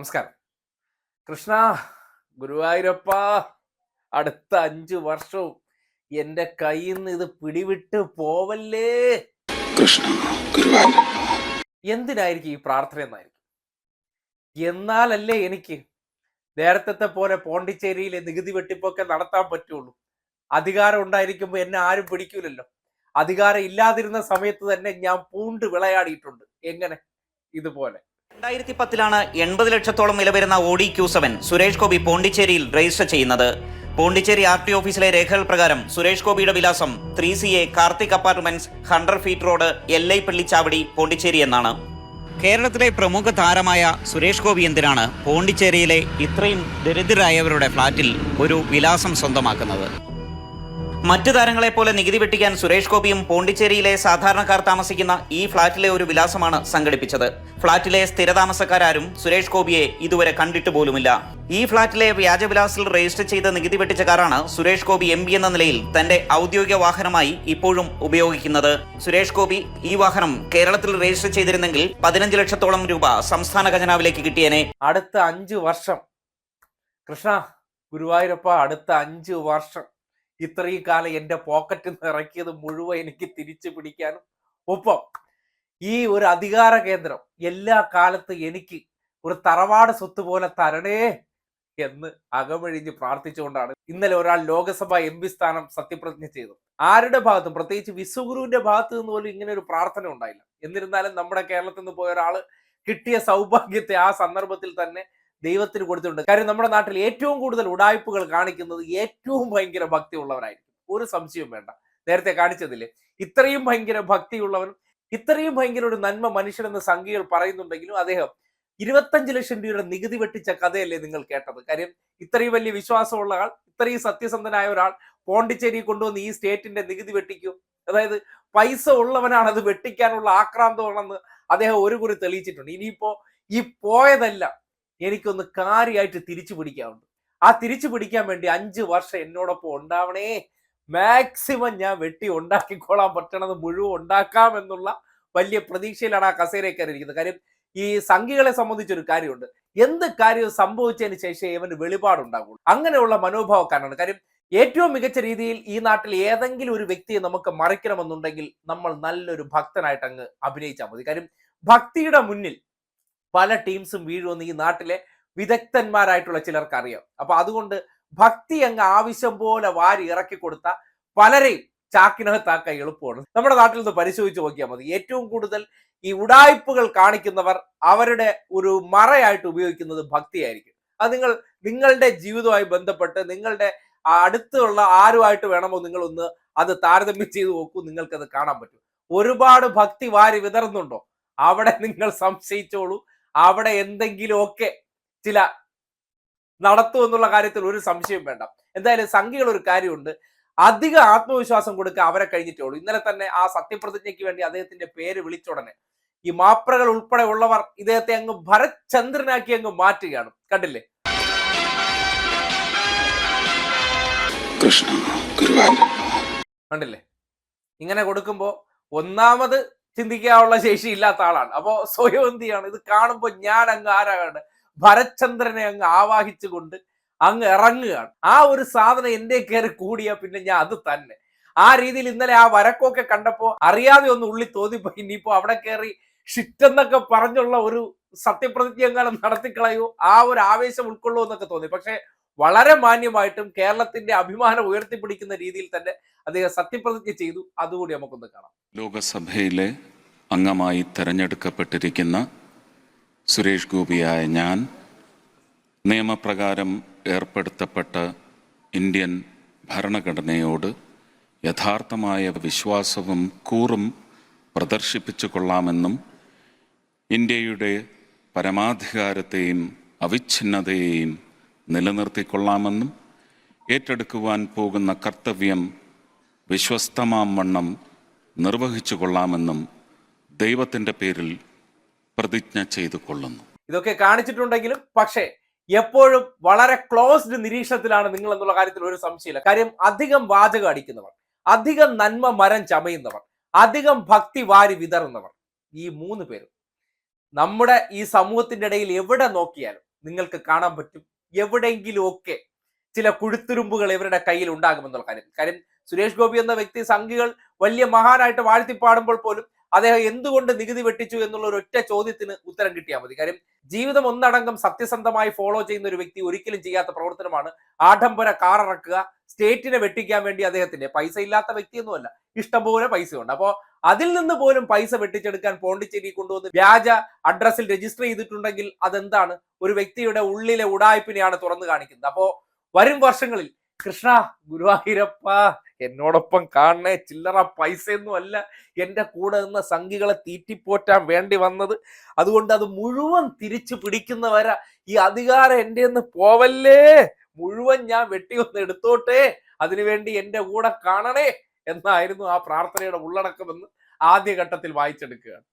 നമസ്കാരം. കൃഷ്ണ ഗുരുവായൂരപ്പ അടുത്ത അഞ്ചു വർഷവും എന്റെ കയ്യിൽ നിന്ന് ഇത് പിടിവിട്ട് പോവല്ലേ? കൃഷ്ണ എന്തിനായിരിക്കും ഈ പ്രാർത്ഥന എന്നായിരിക്കും? എന്നാലല്ലേ എനിക്ക് നേരത്തെ പോലെ പോണ്ടിച്ചേരിയിലെ നികുതി വെട്ടിപ്പൊക്കെ നടത്താൻ പറ്റുള്ളൂ. അധികാരം ഉണ്ടായിരിക്കുമ്പോൾ എന്നെ ആരും പിടിക്കൂലല്ലോ. അധികാരം ഇല്ലാതിരുന്ന സമയത്ത് തന്നെ ഞാൻ പൂണ്ട് വിളയാടിയിട്ടുണ്ട്. എങ്ങനെ? ഇതുപോലെ. രണ്ടായിരത്തി പത്തിലാണ് എൺപത് ലക്ഷത്തോളം വില വരുന്ന Audi Q seven Suresh Gopi പോണ്ടിച്ചേരിയിൽ register ചെയ്യുന്നത്. പോണ്ടിച്ചേരി ആർ ടി ഓഫീസിലെ രേഖകൾ പ്രകാരം സുരേഷ് ഗോപിയുടെ വിലാസം three C A Karthik apartments hundred feet road I Pallichavadi Pondicherry എന്നാണ്. കേരളത്തിലെ പ്രമുഖ താരമായ സുരേഷ് ഗോപി എന്തിനാണ് പോണ്ടിച്ചേരിയിലെ ഇത്രയും ദരിദ്രരായവരുടെ ഫ്ളാറ്റിൽ ഒരു വിലാസം സ്വന്തമാക്കുന്നത്? മറ്റു താരങ്ങളെ പോലെ നികുതി വെട്ടിക്കാൻ സുരേഷ് ഗോപിയും പോണ്ടിച്ചേരിയിലെ സാധാരണക്കാർ താമസിക്കുന്ന ഈ ഫ്ളാറ്റിലെ ഒരു വിലാസമാണ് സംഘടിപ്പിച്ചത്. ഫ്ളാറ്റിലെ സ്ഥിരതാമസക്കാരും സുരേഷ് ഗോപിയെ ഇതുവരെ കണ്ടിട്ട് പോലുമില്ല. ഈ ഫ്ളാറ്റിലെ വ്യാജവിലാസിൽ രജിസ്റ്റർ ചെയ്ത നികുതി വെട്ടിച്ച കാറാണ് സുരേഷ് ഗോപി എം എന്ന നിലയിൽ തന്റെ ഔദ്യോഗിക വാഹനമായി ഇപ്പോഴും ഉപയോഗിക്കുന്നത്. സുരേഷ് ഗോപി ഈ വാഹനം കേരളത്തിൽ രജിസ്റ്റർ ചെയ്തിരുന്നെങ്കിൽ പതിനഞ്ച് ലക്ഷത്തോളം രൂപ സംസ്ഥാന ഖജനാവിലേക്ക് കിട്ടിയേനെ. അടുത്ത അഞ്ചു വർഷം. കൃഷ്ണ ഗുരുവായൂരപ്പ അടുത്ത അഞ്ചു വർഷം. ഇത്രയും കാലം എന്റെ പോക്കറ്റിൽ നിന്ന് ഇറക്കിയത് മുഴുവൻ എനിക്ക് തിരിച്ചു പിടിക്കാനും ഒപ്പം ഈ ഒരു അധികാര കേന്ദ്രം എല്ലാ കാലത്തും എനിക്ക് ഒരു തറവാട് സ്വത്ത് പോലെ തരണേ എന്ന് അകമഴിഞ്ഞ് പ്രാർത്ഥിച്ചുകൊണ്ടാണ് ഇന്നലെ ഒരാൾ ലോകസഭ എം പി സ്ഥാനം സത്യപ്രതിജ്ഞ ചെയ്തത്. ആരുടെ ഭാഗത്തും പ്രത്യേകിച്ച് വിശ്വഗുരുവിന്റെ ഭാഗത്തു നിന്ന് പോലും ഇങ്ങനെ ഒരു പ്രാർത്ഥന ഉണ്ടായില്ല. എന്നിരുന്നാലും നമ്മുടെ കേരളത്തിൽ നിന്ന് പോയ ഒരാൾ കിട്ടിയ സൗഭാഗ്യത്തെ ആ സന്ദർഭത്തിൽ തന്നെ ദൈവത്തിന് കൊടുത്തിട്ടുണ്ട്. കാര്യം നമ്മുടെ നാട്ടിൽ ഏറ്റവും കൂടുതൽ ഉടായ്പകൾ കാണിക്കുന്നത് ഏറ്റവും ഭയങ്കര ഭക്തിയുള്ളവരായിരിക്കും. ഒരു സംശയവും വേണ്ട. നേരത്തെ കാണിച്ചതില്ലേ ഇത്രയും ഭയങ്കര ഭക്തിയുള്ളവനും ഇത്രയും ഭയങ്കര ഒരു നന്മ മനുഷ്യനെന്ന് സംഖ്യകൾ പറയുന്നുണ്ടെങ്കിലും അദ്ദേഹം ഇരുപത്തഞ്ച് ലക്ഷം രൂപയുടെ നികുതി വെട്ടിച്ച കഥയല്ലേ നിങ്ങൾ കേട്ടത്. കാര്യം ഇത്രയും വലിയ വിശ്വാസമുള്ള ആൾ ഇത്രയും സത്യസന്ധനായ ഒരാൾ പോണ്ടിച്ചേരി കൊണ്ടുവന്ന് ഈ സ്റ്റേറ്റിന്റെ നികുതി വെട്ടിക്കും. അതായത് പൈസ ഉള്ളവനാണ് അത് വെട്ടിക്കാനുള്ള ആക്രാന്തമാണെന്ന് അദ്ദേഹം ഒരു കുറി തെളിയിച്ചിട്ടുണ്ട്. ഇനിയിപ്പോ ഈ പോയതെല്ലാം എനിക്കൊന്ന് കാര്യമായിട്ട് തിരിച്ചു പിടിക്കാറുണ്ട് ആ തിരിച്ചു പിടിക്കാൻ വേണ്ടി അഞ്ച് വർഷം എന്നോടൊപ്പം ഉണ്ടാവണേ. മാക്സിമം ഞാൻ വെട്ടി ഉണ്ടാക്കിക്കോളാൻ പറ്റണത് മുഴുവൻ ഉണ്ടാക്കാം എന്നുള്ള വലിയ പ്രതീക്ഷയിലാണ് ആ കസേരയിൽ കയറിയിരിക്കുന്നത് കാര്യം ഈ സംഘികളെ സംബന്ധിച്ചൊരു കാര്യമുണ്ട്. എന്ത് കാര്യവും സംഭവിച്ചതിന് ശേഷം ഇവന് വെളിപാടുണ്ടാകുള്ളൂ അങ്ങനെയുള്ള മനോഭാവക്കാരനാണ്. കാര്യം ഏറ്റവും മികച്ച രീതിയിൽ ഈ നാട്ടിൽ ഏതെങ്കിലും ഒരു വ്യക്തിയെ നമുക്ക് മറിക്കണമെന്നുണ്ടെങ്കിൽ നമ്മൾ നല്ലൊരു ഭക്തനായിട്ട് അങ്ങ് അഭിനയിച്ചാൽ മതി. കാര്യം ഭക്തിയുടെ മുന്നിൽ പല ടീംസും വീഴുമെന്ന് ഈ നാട്ടിലെ വിദഗ്ധന്മാരായിട്ടുള്ള ചിലർക്ക് അറിയാം അപ്പൊ അതുകൊണ്ട് ഭക്തി അങ്ങ് ആവശ്യം പോലെ വാരി ഇറക്കി കൊടുത്ത പലരെയും ചാക്കിനകത്താക്കാൻ എളുപ്പമാണ്. നമ്മുടെ നാട്ടിൽ നിന്ന് പരിശോധിച്ച് നോക്കിയാൽ മതി. ഏറ്റവും കൂടുതൽ ഈ ഉടായ്പകൾ കാണിക്കുന്നവർ അവരുടെ ഒരു മറയായിട്ട് ഉപയോഗിക്കുന്നത് ഭക്തിയായിരിക്കും. അത് നിങ്ങൾ നിങ്ങളുടെ ജീവിതവുമായി ബന്ധപ്പെട്ട് നിങ്ങളുടെ അടുത്തുള്ള ആരുമായിട്ട് വേണമോ നിങ്ങൾ ഒന്ന് അത് താരതമ്യം ചെയ്തു നോക്കൂ. നിങ്ങൾക്കത് കാണാൻ പറ്റും. ഒരുപാട് ഭക്തി വാരി വിതറുന്നുണ്ടോ? അവിടെ നിങ്ങൾ സംശയിച്ചോളൂ. അവിടെ എന്തെങ്കിലുമൊക്കെ ചില നടത്തും എന്നുള്ള കാര്യത്തിൽ ഒരു സംശയം വേണ്ട. എന്തായാലും സംഖ്യകൾ ഒരു കാര്യമുണ്ട്. അധിക ആത്മവിശ്വാസം കൊടുക്കുക അവരെ കഴിഞ്ഞിട്ടേ ഉള്ളൂ. ഇന്നലെ തന്നെ ആ സത്യപ്രതിജ്ഞയ്ക്ക് വേണ്ടി അദ്ദേഹത്തിന്റെ പേര് വിളിച്ചുടനെ ഈ മാപ്രകൾ ഉൾപ്പെടെ ഉള്ളവർ ഇദ്ദേഹത്തെ അങ്ങ് ഭരചന്ദ്രനാക്കി അങ്ങ് മാറ്റുകയാണ്. കണ്ടില്ലേ? കൃഷ്ണ കണ്ടില്ലേ? ഇങ്ങനെ കൊടുക്കുമ്പോ ഒന്നാമത് ചിന്തിക്കാനുള്ള ശേഷി ഇല്ലാത്ത ആളാണ്. അപ്പോ സ്വയം എന്ത് ഇത് കാണുമ്പോൾ ഞാൻ അങ്ങ് ആരാണ്? ഭരചന്ദ്രനെ അങ്ങ് ആവാഹിച്ചുകൊണ്ട് അങ്ങ് ഇറങ്ങുകയാണ്. ആ ഒരു സാധനം എന്റെ കയറി കൂടിയാ പിന്നെ ഞാൻ അത് തന്നെ. ആ രീതിയിൽ ഇന്നലെ ആ വരക്കൊക്കെ കണ്ടപ്പോ അറിയാതെ ഒന്ന് ഉള്ളി തോന്നിപ്പോ ഇനിയിപ്പോ അവിടെ കയറി ഷിറ്റ് എന്നൊക്കെ പറഞ്ഞുള്ള ഒരു സത്യപ്രതിജ്ഞ എങ്ങാനും നടത്തിക്കളയോ. ആ ഒരു ആവേശം ഉൾക്കൊള്ളൂ എന്നൊക്കെ തോന്നി. പക്ഷെ വളരെ മാന്യമായിട്ടും കേരളത്തിന്റെ അഭിമാനം ഉയർത്തിപ്പിടിക്കുന്ന രീതിയിൽ തന്നെ അദ്ദേഹം സത്യപ്രതിജ്ഞ ചെയ്തു. അതുകൂടി നമുക്കൊന്ന് കാണാം. ലോകസഭയിലെ അംഗമായി തെരഞ്ഞെടുക്കപ്പെട്ടിരിക്കുന്ന സുരേഷ് ഗോപിയായ ഞാൻ നിയമപ്രകാരം ഏർപ്പെടുത്തപ്പെട്ട ഇന്ത്യൻ ഭരണഘടനയോട് യഥാർത്ഥമായ വിശ്വാസവും കൂറും പ്രദർശിപ്പിച്ചു കൊള്ളാമെന്നും ഇന്ത്യയുടെ പരമാധികാരത്തെയും അവിഛിന്നതയെയും നിലനിർത്തിക്കൊള്ളാമെന്നും ഏറ്റെടുക്കുവാൻ പോകുന്ന കർത്തവ്യം വിശ്വസ്തമാം വണ്ണം നിർവഹിച്ചു കൊള്ളാമെന്നും ദൈവത്തിന്റെ പേരിൽ പ്രതിജ്ഞ ചെയ്തു കൊള്ളുന്നു ഇതൊക്കെ കാണിച്ചിട്ടുണ്ടെങ്കിലും പക്ഷേ എപ്പോഴും വളരെ ക്ലോസ്ഡ് നിരീക്ഷണത്തിലാണ് നിങ്ങൾ എന്നുള്ള കാര്യത്തിൽ ഒരു സംശയമില്ല. കാര്യം അധികം വാചകം അടിക്കുന്നവർ അധികം നന്മ മരം ചമയുന്നവർ അധികം ഭക്തി വാരി വിതറുന്നവർ ഈ മൂന്ന് പേരും നമ്മുടെ ഈ സമൂഹത്തിന്റെ ഇടയിൽ എവിടെ നോക്കിയാലും നിങ്ങൾക്ക് കാണാൻ പറ്റും. എവിടെയെങ്കിലും ഒക്കെ ചില കുഴുത്തുരുമ്പുകൾ ഇവരുടെ കയ്യിൽ ഉണ്ടാകുമെന്നുള്ള കാര്യം. കാര്യം സുരേഷ് ഗോപി എന്ന വ്യക്തി സംഘികൾ വലിയ മഹാനായിട്ട് വാഴ്ത്തിപ്പാടുമ്പോൾ പോലും അദ്ദേഹം എന്തുകൊണ്ട് നികുതി വെട്ടിച്ചു എന്നുള്ള ഒരു ഒറ്റ ചോദ്യത്തിന് ഉത്തരം കിട്ടിയാൽ മതി. കാര്യം ജീവിതം ഒന്നടങ്കം സത്യസന്ധമായി ഫോളോ ചെയ്യുന്ന ഒരു വ്യക്തി ഒരിക്കലും ചെയ്യാത്ത പ്രവർത്തനമാണ് ആഡംബര കാർ ഇറക്കുക സ്റ്റേറ്റിനെ വെട്ടിക്കാൻ വേണ്ടി അദ്ദേഹത്തിന്റെ പൈസ ഇല്ലാത്ത വ്യക്തിയൊന്നുമല്ല. ഇഷ്ടംപോലെ പൈസയുണ്ട്. അപ്പോൾ അതിൽ നിന്ന് പോലും പൈസ വെട്ടിച്ചെടുക്കാൻ പോണ്ടിച്ചേരി കൊണ്ടുവന്ന് വ്യാജ അഡ്രസ്സിൽ രജിസ്റ്റർ ചെയ്തിട്ടുണ്ടെങ്കിൽ അതെന്താണ്? ഒരു വ്യക്തിയുടെ ഉള്ളിലെ ഉടായ്പിനെയാണ് തുറന്നു കാണിക്കുന്നത്. അപ്പോ വരും വർഷങ്ങളിൽ കൃഷ്ണ ഗുരുവായൂരപ്പ എന്നോടൊപ്പം കാണണേ ചില്ലറ പൈസയൊന്നും അല്ല. എന്റെ കൂടെ നിന്ന സംഘികളെ തീറ്റിപ്പോറ്റാൻ വേണ്ടി വന്നത്. അതുകൊണ്ട് അത് മുഴുവൻ തിരിച്ചു പിടിക്കുന്നവരെ. ഈ അധികാരം എന്റെ നിന്ന് പോവല്ലേ? മുഴുവൻ ഞാൻ വെട്ടി ഒന്ന് എടുത്തോട്ടെ? അതിനുവേണ്ടി എന്റെ കൂടെ കാണണേ? എന്നായിരുന്നു ആ പ്രാർത്ഥനയുടെ ഉള്ളടക്കമെന്ന് ആദ്യഘട്ടത്തിൽ വായിച്ചെടുക്കുകയാണ്.